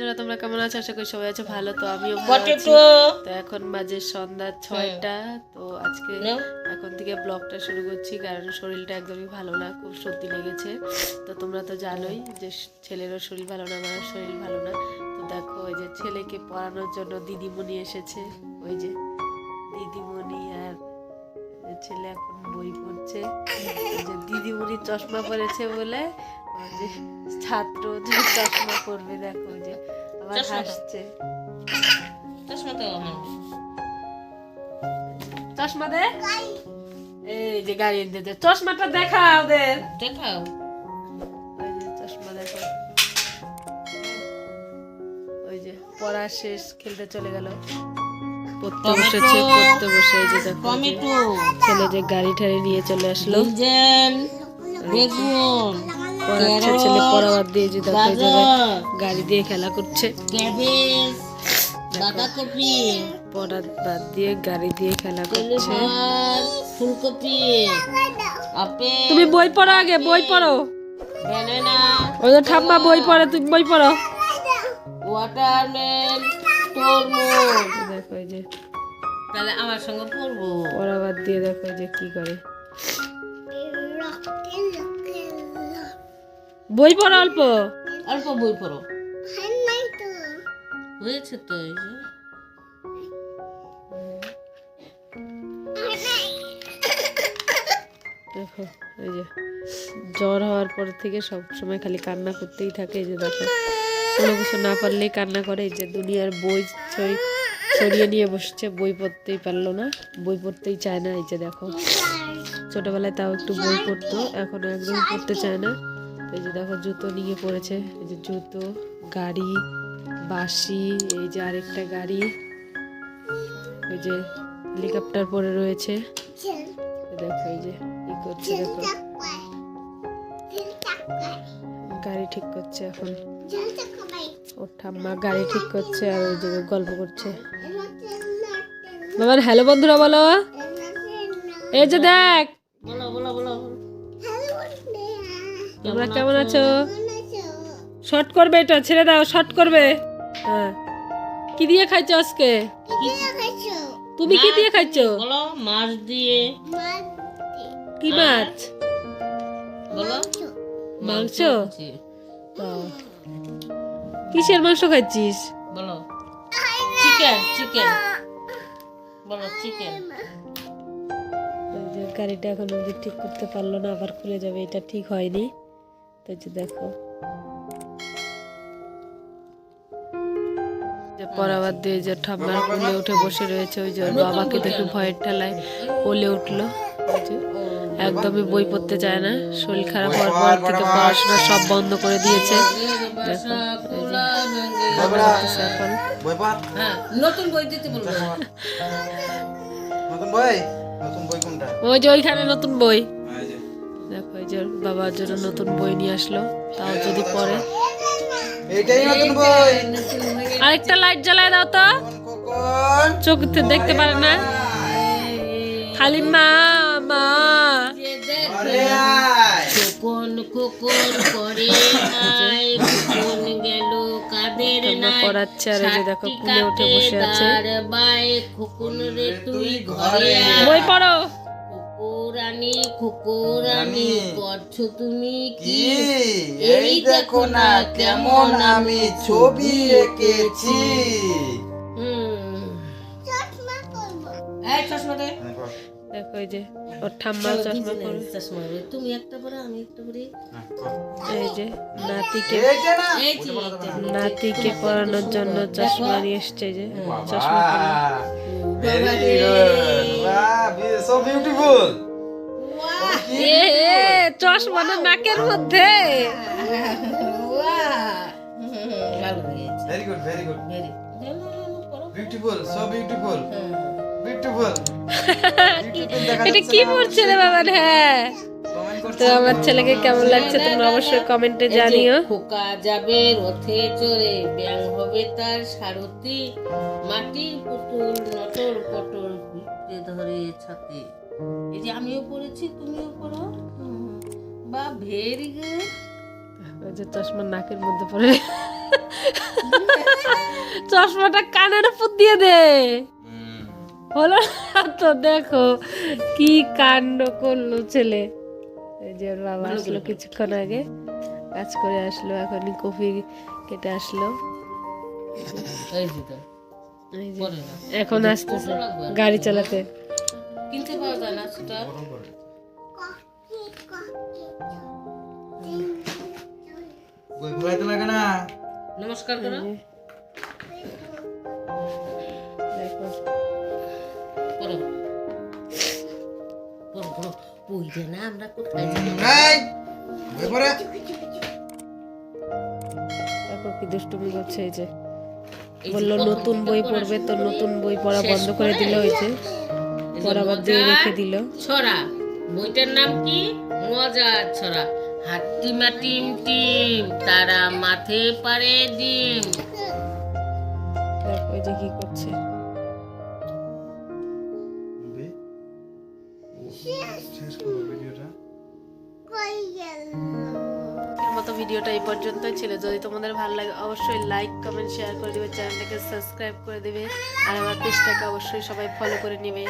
বন্ধুরা তোমরা কেমন আছো? আশা করি সবাই আছো ভালো তো আমিও ভালো আছি। তো এখন বাজে সন্ধ্যা ছয়টা তো আজকে এখন থেকে ব্লগটা শুরু করছি কারণ শরীরটা একদমই ভালো না খুব সর্দি লেগেছে। তো তোমরা তো জানোই যে ছেলেরও শরীর ভালো না আমার শরীর ভালো না। তো দেখো ওই যে ছেলেকে পড়ানোর জন্য দিদিমণি এসেছে। ওই যে দিদিমণি আর ছেলে এখন বই পড়ছে। যে দিদিমণি চশমা পরেছে বলে ওই যে ছাত্র যে চশমা পরবে দেখো যে আবার হাসছে। চশমা তো আমার। চশমা দে। এই যে গাড়ি চশমাটা দেখা ওদের দেখাও। ওই যে চশমা দেখো। ওই যে পড়া শেষ খেলতে চলে গেল। পড়তে বসেছে পড়তে বসে এই যে দেখো ছেলে যে গাড়ি ঠাড়ি নিয়ে চলে আসলো। বেগুন। পড়াচ্ছে ছেলে পড়া দিয়ে যে দেখো গাড়ি দিয়ে খেলা করছে। ক্যাবেজ বাঁধাকপি পড়া বাদ দিয়ে গাড়ি দিয়ে খেলা করছে। ফুলকপি আপেল তুমি বই পড়ো আগে বই পড়ো। ওই ঠাম্মা বই পড়ে তুমি বই পড়ো। ওয়াটারমেলন তরমুজ। দেখো এই যে তাহলে আমার সঙ্গে পড়ব। পড়া বাদ দিয়ে দেখো যে কি করে। বই পড়ো অল্প। অল্প বই পড়ো। হয়েছে তো এই যে। দেখো এই যে জ্বর হওয়ার পর থেকে সব সময় খালি কান্না করতেই থাকে এই যে দেখো। কোনো কিছু না পারলেই কান্না করে এই যে দুনিয়ার বই ছড়ি- ছড়িয়ে নিয়ে বসছে বই পড়তেই পারল না বই পড়তেই চায় না এই যে দেখো। ছোটবেলায় তাও একটু বই পড়তো এখন একদম পড়তে চায় না। এই যে দেখো জুতো নিয়ে পড়েছে। এই যে জুতো গাড়ি বাঁশি এই যে আরেকটা গাড়ি। এই যে হেলিকপ্টার পরে রয়েছে। দেখো এই যে কি করছে দেখো। গাড়ি ঠিক করছে এখন। ওর ঠাম্মা গাড়ি ঠিক করছে আর ওই যে গল্প করছে। বাবার হ্যালো বন্ধুরা বলো। এই যে দেখ। বলো বলো বলো। তোমরা কেমন আছো? শর্ট করবে এটা ছেড়ে দাও শর্ট করবে। হ্যাঁ। কি দিয়ে খাইছো আজকে? তুমি কি দিয়ে খাইছো? বলো মাছ দিয়ে। কি মাছ? বলো। মাংস। কিসের মাংস খাচ্ছিস বলো। চিকেন চিকেন বলো চিকেন গাড়িটা এখন অবধি ঠিক করতে পারল না আবার খুলে যাবে এটা ঠিক হয়নি। তো যে দেখো। যে পরাবার দিয়ে যে ঠাম্মার কোলে উঠে বসে রয়েছে ওই যে ওর বাবাকে দেখে ভয়ের ঠেলায় কোলে উঠল। একদমই বই পড়তে চায় না শরীর খারাপ হওয়ার পর থেকে পড়াশোনা সব বন্ধ করে দিয়েছে। হ্যাঁ নতুন বই দিতে বলব। নতুন বই? নতুন বই কোনটা? ওই যে ওইখানে নতুন বই। যে ওর বাবার জন্য নতুন বই নিয়ে আসলো তাও যদি পড়ে এইটাই নতুন বই। আরেকটা লাইট জ্বালায় দাও তো। চোখ দেখতে পারে না। খালি মা মা। আরে কোন কোকর করে কোন গেল কাদের নাই পড়াচ্ছে? আর এই যে দেখো কুলে উঠে বসে আছে। বাই খোকন রে তুই ঘরে বই পড়ো। কুকুরানি কুকুরানি করছ তুমি কি? এই দেখো না কেমন আমি ছবি এঁকেছি। হুম। এই দেখো এই যে ওর ঠাম্মা চশমা পরে চশমা তুমি একটা পরে আমি একটা পরে। এই যে নাতিকে। নাতিকে পড়ানোর জন্য চশমা নিয়ে এসছে যে চশমা সো বিউটিফুল এ চশমা না নাকের মধ্যে? Very good very good Very- না, না, না, না, করো। বিউটিফুল সো বিউটিফুল বিউটিফুল এটা কি পড়ছে রে বাবা হ্যাঁ। তো আমার ছেলেকে কেমন লাগছে তোমরা অবশ্যই কমেন্টে জানিও। খোকা যাবে রথে চড়ে ব্যাং হবে তার সারথি মাটির পুতুল নটর পিঁপড়ে ধরে ছাতে। এই যে আমিও পড়েছি তুমিও পড়ো। বা ভেরি গুড। যে চশমা নাকের মধ্যে পড়ে। চশমাটা কানের উপর দিয়ে দে। হলো না তো দেখো কি কাণ্ড করল ছেলে। এই যে ওর বাবা আসলো কিছুক্ষণ আগে। কাজ করে আসলো এখনই কফি কেটে আসলো। এই যে। এখন আসতেছে গাড়ি চালাতে। লাগে না? নমস্কার করো। দেখো। করো। করো করো। বইটা না আমরা কোথায় বই দেখো কি দুষ্টুমি করছে এই যে। বলল নতুন বই পড়বে তো নতুন বই পড়া বন্ধ করে দিল করে বাদ দিয়ে রেখে দিল। ছড়া। বইটার নাম কি? মজার ছড়া। হাট্টিমা টিম টিম তারা মাঠে পারে ডিম। ওই যে কি করছে? শেষ করো ভিডিওটা। মতো ভিডিওটা এই পর্যন্তই ছিল। যদি তোমাদের ভালো লাগে অবশ্যই লাইক কমেন্ট শেয়ার করে দিবে। চ্যানেলটাকে সাবস্ক্রাইব করে দিবে। আর আমার পেজটাকে অবশ্যই সবাই ফলো করে নেবে।